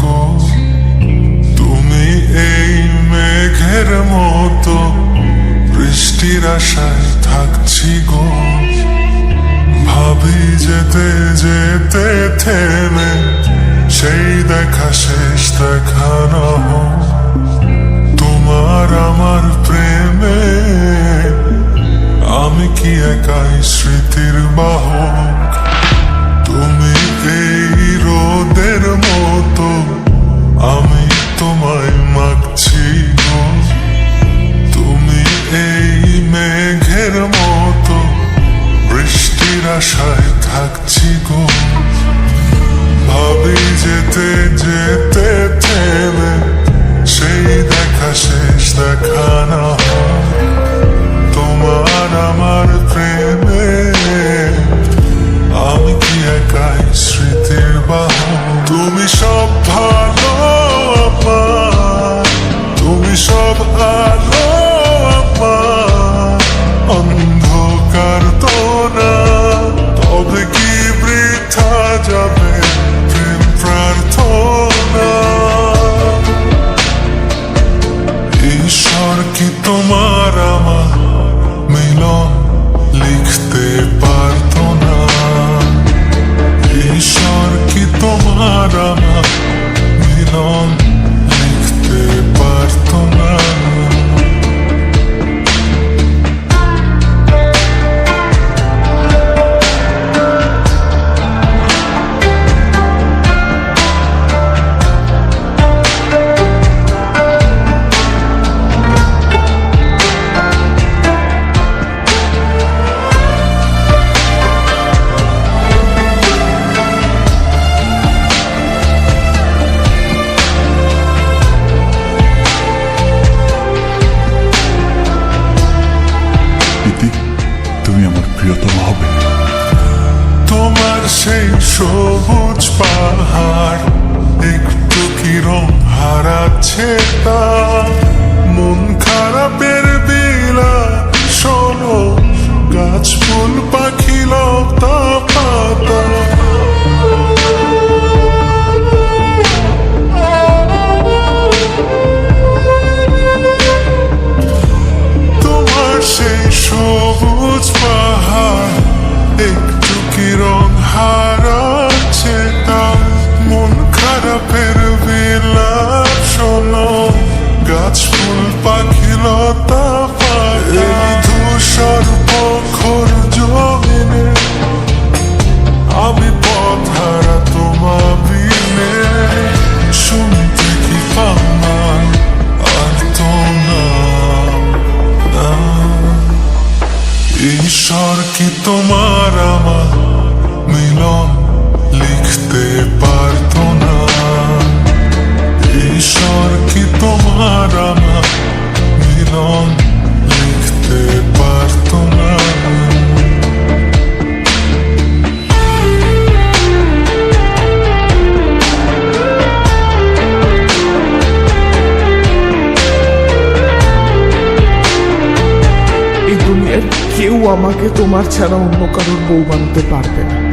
গো তুমি এই মেঘের মতো বৃষ্টির আশায় থাকছি গো। ভাবি যেতে যেতে থেমে, সেই দেখা শেষ দেখা তোমার আমার প্রেমে আমি কি একাই স্মৃতির বাহক? মেঘের মতো বৃষ্টির আশায় থাকছি গো। ভাবি যেতে তোমার আমার 说不出。que todo কেউ আমাকে তোমার ছাড়া অন্য কারোর বউ বানতে পারবে না।